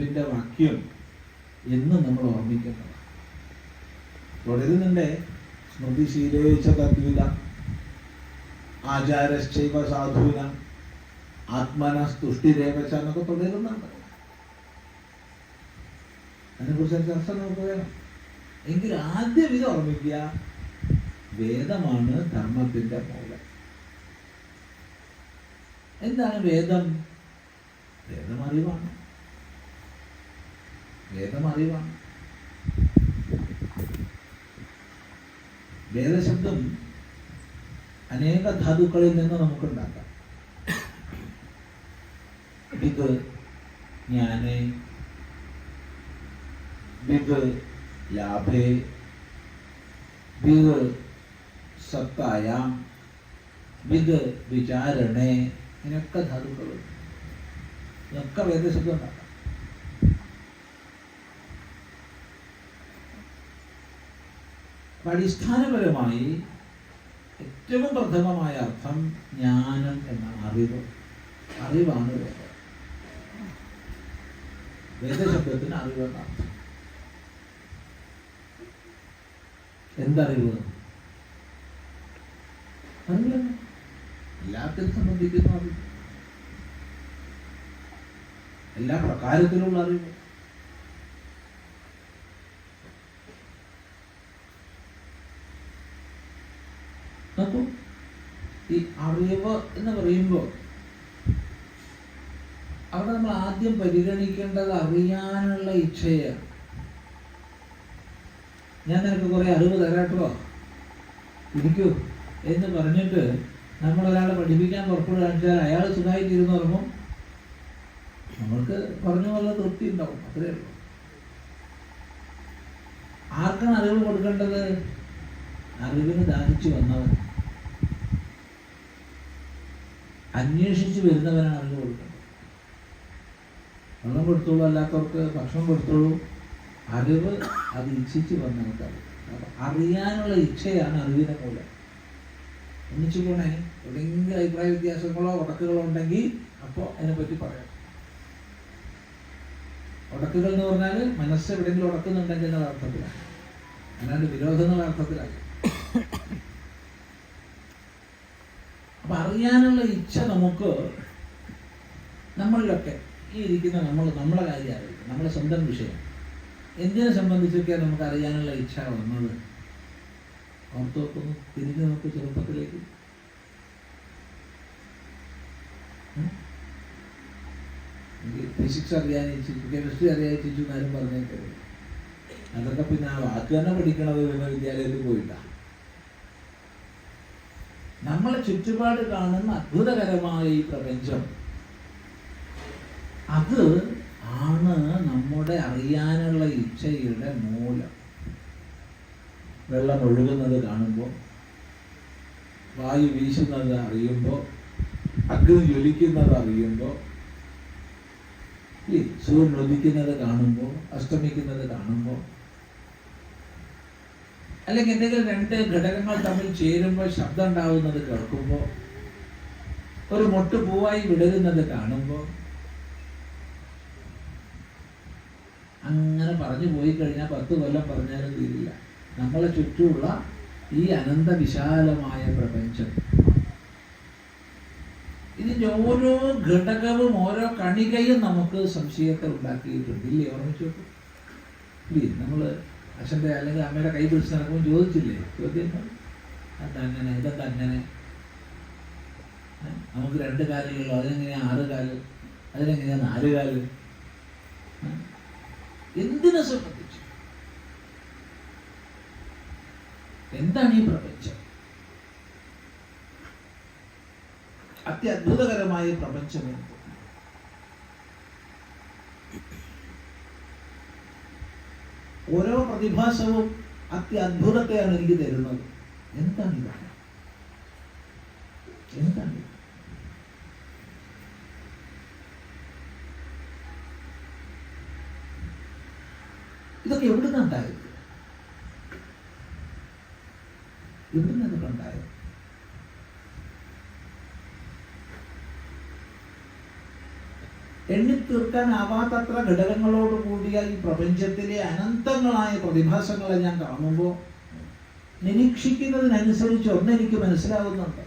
ഇതിന്റെ വാക്യം എന്ന് നമ്മൾ ഓർമ്മിക്കണം തുടരുന്നുണ്ട് സ്മൃതിശീലേച്ച തദ്വിത ആചാരശ്ചൈവ ആത്മന ആത്മനസ്തുഷ്ടിരേവച്ച എന്നൊക്കെ തുടരുന്നുണ്ട്. അതിനെക്കുറിച്ച് ചർച്ച നമുക്ക് വേണം. എങ്കിൽ ആദ്യം ഇത് ഓർമ്മിക്കുക വേദമാണ് ധർമ്മത്തിന്റെ മൂലം. എന്താണ് വേദം? വേദം അറിവാണ്. വേദം അറിവാണ് വേദശബ്ദം അനേക ധാതുക്കളിൽ നിന്ന് നമുക്കുണ്ടാക്കാം. ഇത് ജ്ഞാനേ വിത് ലാഭേ വിത് സത്തായ വിത് വിചാരണേ ഇതിനൊക്കെ ധാതുക്കളുണ്ട് ഇതൊക്കെ വേദശബ്ദം ഉണ്ടാക്കാം. അടിസ്ഥാനപരമായി ഏറ്റവും പ്രഥമമായ അർത്ഥം ജ്ഞാനം എന്ന അറിവ്. അറിവാണ് വേദം. വേദശബ്ദത്തിന് അറിവ് എന്ന അർത്ഥം. എന്തറിവ്. എല്ലാത്തിനും സംബന്ധിക്കുന്ന അറിവ്. എല്ലാ പ്രകാരത്തിലുള്ള അറിവ് നോക്കൂ ഈ അറിവ് എന്ന് പറയുമ്പോൾ അവിടെ നമ്മൾ ആദ്യം പരിഗണിക്കേണ്ടത് അറിയാനുള്ള ഇച്ഛയാണ്. ഞാൻ നിനക്ക് കുറെ അറിവ് തരാട്ടോ ഇരിക്കൂ. എന്ന് പറഞ്ഞിട്ട് നമ്മൾ ഒരാളെ പഠിപ്പിക്കാൻ പുറപ്പെടുകയാണെച്ചാൽ അയാൾ സുഖമായിട്ടിരുന്ന് പറയുമ്പോൾ നമ്മൾക്ക് പറഞ്ഞ പോലെ തൃപ്തി ഉണ്ടാവും. അത്രേ ഉള്ളൂ. ആർക്കാണ് അറിവ് കൊടുക്കേണ്ടത്? അറിവിന് ദാഹിച്ചു വന്നവൻ. അന്വേഷിച്ച് വരുന്നവനാണ് അറിവ് കൊടുക്കുന്നത്. വെള്ളം കൊടുത്തോളൂ അല്ലാത്തവർക്ക് ഭക്ഷണം കൊടുത്തോളൂ. അറിവ് അത് ഇച്ഛിച്ച് വന്നവർക്കാണ് അപ്പൊ അറിയാനുള്ള ഇച്ഛയാണ് അറിവിനെ പോലെ. ഒന്നിച്ചു പോണേ. എവിടെയെങ്കിലും അഭിപ്രായ വ്യത്യാസങ്ങളോ ഉടക്കുകളോ ഉണ്ടെങ്കിൽ അപ്പോൾ അതിനെപ്പറ്റി പറയാം. ഉടക്കുകൾ എന്ന് പറഞ്ഞാൽ മനസ്സ് എവിടെയെങ്കിലും ഉടക്കുന്നുണ്ടെങ്കിൽ എന്നുള്ള അർത്ഥത്തിലാണ് അല്ലാണ്ട് വിരോധം എന്നുള്ള അർത്ഥത്തിലല്ല. അപ്പൊ അറിയാനുള്ള ഇച്ഛ നമുക്ക് നമ്മളിലൊക്കെ ഈ ഇരിക്കുന്ന നമ്മൾ നമ്മളെ കാര്യം അറിയിക്കും നമ്മളെ സ്വന്തം വിഷയം. എന്തിനെ സംബന്ധിച്ചൊക്കെ നമുക്ക് അറിയാനുള്ള ഇച്ഛ വന്നത്? ഓർത്ത് നോക്കുന്നു തിരിഞ്ഞു നോക്കി ചെറുപ്പത്തിലേക്ക്. ഫിസിക്സ് അറിയാൻ ഇച്ഛിച്ചു കെമിസ്ട്രി അറിയാൻ ഇച്ഛിച്ചു എന്നാലും പറഞ്ഞേക്കരുത്. അതൊക്കെ പിന്നെ ആ വാക്ക് തന്നെ പഠിക്കണത് വിദ്യാലയത്തിൽ പോയിട്ടാണ് നമ്മളെ ചുറ്റുപാട് കാണുന്ന അത്ഭുതകരമായ ഈ പ്രപഞ്ചം. അത് ആണ് നമ്മുടെ അറിയാനുള്ള ഇച്ഛയുടെ മൂലം. വെള്ളം ഒഴുകുന്നത് കാണുമ്പോൾ വായു വീശുന്നത് അറിയുമ്പോൾ അഗ്നി ജ്വലിക്കുന്നത് അറിയുമ്പോൾ സൂര്യൻ ഉദിക്കുന്നത് കാണുമ്പോൾ അസ്തമിക്കുന്നത് കാണുമ്പോൾ അല്ലെങ്കിൽ എന്തെങ്കിലും രണ്ട് ഘടകങ്ങൾ തമ്മിൽ ചേരുമ്പോൾ ശബ്ദം ഉണ്ടാവുന്നത് കേൾക്കുമ്പോൾ ഒരു മൊട്ട് പൂവായി വിടരുന്നത് കാണുമ്പോൾ അങ്ങനെ പറഞ്ഞു പോയി കഴിഞ്ഞാൽ പത്ത് കൊല്ലം പറഞ്ഞാലും തീരില്ല. നമ്മളെ ചുറ്റുമുള്ള ഈ അനന്ത വിശാലമായ പ്രപഞ്ചം. ഇതിന്റെ ഓരോ ഘടകവും ഓരോ കണികയും നമുക്ക് സംശയത്തെ ഉണ്ടാക്കിയിട്ടുണ്ട്. ഇല്ലേ? ഓർമ്മിച്ചു നോക്കൂ. അച്ഛന്റെ അല്ലെങ്കിൽ അമ്മയുടെ കൈ പിടിച്ച് നടക്കുമ്പോൾ ചോദിച്ചില്ലേ? ചോദ്യം അതങ്ങനെ ഇതെന്താ അങ്ങനെ? നമുക്ക് രണ്ട് കാലുകളോ അതിനെങ്ങനെയാ ആറ് കാൽ? അതിനെങ്ങനെയാ നാല് കാൽ? എന്തിനെ സംബന്ധിച്ച്? എന്താണ് ഈ പ്രപഞ്ചം? അത്യത്ഭുതകരമായ പ്രപഞ്ചമേ ഓരോ പ്രതിഭാസവും അത്യത്ഭുതത്തെയാണ് എനിക്ക് തരുന്നത്. എന്താണ് ഇത് എന്താണ് ഇത്? ഇതൊക്കെ എവിടുന്ന് എണ്ണി തീർക്കാനാവാത്തത്ര ഘടകങ്ങളോട് കൂടിയ ഈ പ്രപഞ്ചത്തിലെ അനന്തങ്ങളായ പ്രതിഭാസങ്ങളെ ഞാൻ കാണുമ്പോൾ നിരീക്ഷിക്കുന്നതിനനുസരിച്ച് ഒന്നെനിക്ക് മനസ്സിലാവുന്നുണ്ട്.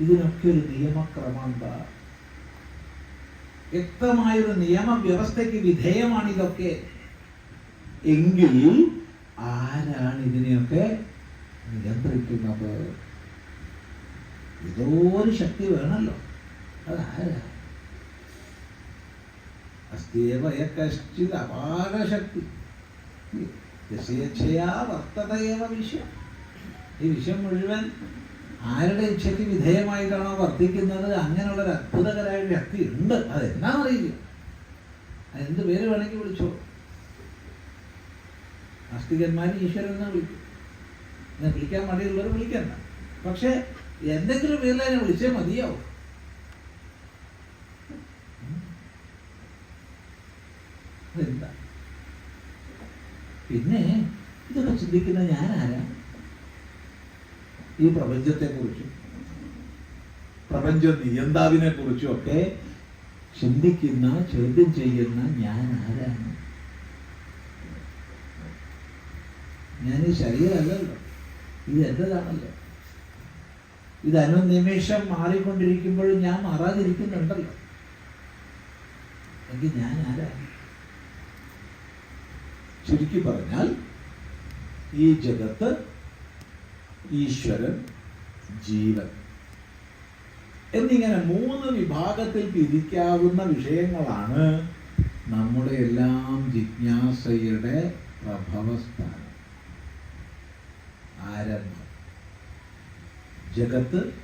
ഇതിനൊക്കെ ഒരു നിയമക്രമമുണ്ട്. വ്യക്തമായൊരു നിയമവ്യവസ്ഥയ്ക്ക് വിധേയമാണ് ഇതൊക്കെ. എങ്കിൽ ആരാണ് ഇതിനെയൊക്കെ നിയന്ത്രിക്കുന്നത്? ഏതോ ഒരു ശക്തി വേണമല്ലോ അതാരാ അസ്തേവ കശ്ചിത് അപാരശക്തി യശേച്ഛയാ വർത്തതയേവ വിഷം ഈ വിഷം മുഴുവൻ ആരുടെ ഇച്ഛയ്ക്ക് വിധേയമായിട്ടാണോ വർദ്ധിക്കുന്നത് അങ്ങനെയുള്ള ഒരു അത്ഭുതകരമായ വ്യക്തി ഉണ്ട് അറിയില്ല. അതെന്ത് പേര് വേണമെങ്കിൽ വിളിച്ചോ. നാസ്തികന്മാർ ഈശ്വരൻ എന്ന് വിളിക്കും. എന്നെ വിളിക്കാൻ മടിയുള്ളവർ വിളിക്കണ്ട. പക്ഷേ എന്തെങ്കിലും പേരിൽ അതിനെ വിളിച്ചേ മതിയാവും അതെന്താ പിന്നെ ഇതൊക്കെ ചിന്തിക്കുന്ന ആരാ ഈ പ്രപഞ്ചത്തെ കുറിച്ചും പ്രപഞ്ച നിയന്താവിനെ കുറിച്ചും ഒക്കെ ചിന്തിക്കുന്ന ചോദ്യം ചെയ്യുന്ന ഞാൻ ആരാണ് ഞാൻ ഈ ശരീരമല്ലല്ലോ. ഇത് എന്റേതാണല്ലോ. ഇത് അനുനിമിഷം മാറിക്കൊണ്ടിരിക്കുമ്പോഴും ഞാൻ മാറാതിരിക്കുന്നുണ്ടല്ലോ. എങ്കിൽ ഞാൻ ആരാണ് ചുരുക്കി പറഞ്ഞാൽ ഈ ജഗത്ത് ഈശ്വരൻ ജീവൻ എന്നിങ്ങനെ മൂന്ന് വിഭാഗത്തിൽ തിരിക്കാവുന്ന വിഷയങ്ങളാണ് നമ്മുടെ എല്ലാം ജിജ്ഞാസയുടെ പ്രഭവസ്ഥാനം. ആരംഭം. ജഗത്ത്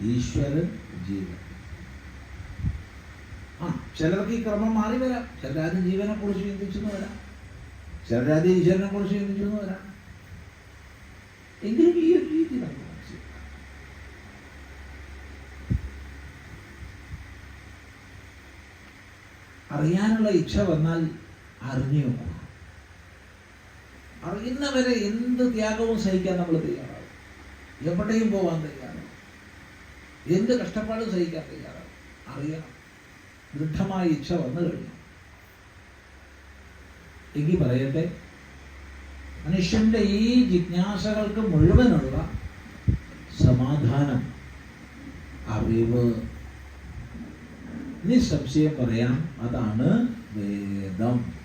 ഈശ്വരൻ ജീവൻ. ആ ചിലർക്ക് ഈ ക്രമം മാറി വരാം. ചിലരാരും ജീവനെ കുറിച്ച് ചിന്തിച്ചെന്ന് വരാം. ചിലരാദ്യം ഈശ്വരനെ കുറിച്ച് ചിന്തിക്കുന്നവരാണ് വരാം എങ്കിലും ഈ ഒരു രീതി നമ്മൾ അറിയാനുള്ള ഇച്ഛ വന്നാൽ അറിഞ്ഞു അറിയുന്നവരെ എന്ത് ത്യാഗവും സഹിക്കാൻ നമ്മൾ തയ്യാറാവും. എവിടെയും പോവാൻ തയ്യാറാവും. എന്ത് കഷ്ടപ്പാടും സഹിക്കാൻ തയ്യാറാവും. അറിയണം. ദൃഢമായ ഇച്ഛ വന്നു കഴിഞ്ഞു എങ്കിൽ പറയട്ടെ? മനുഷ്യന്റെ ഈ ജിജ്ഞാസകൾക്ക് മുഴുവനുള്ള സമാധാനം അറിവ് നിസ്സംശയം പറയാം. അതാണ് വേദം.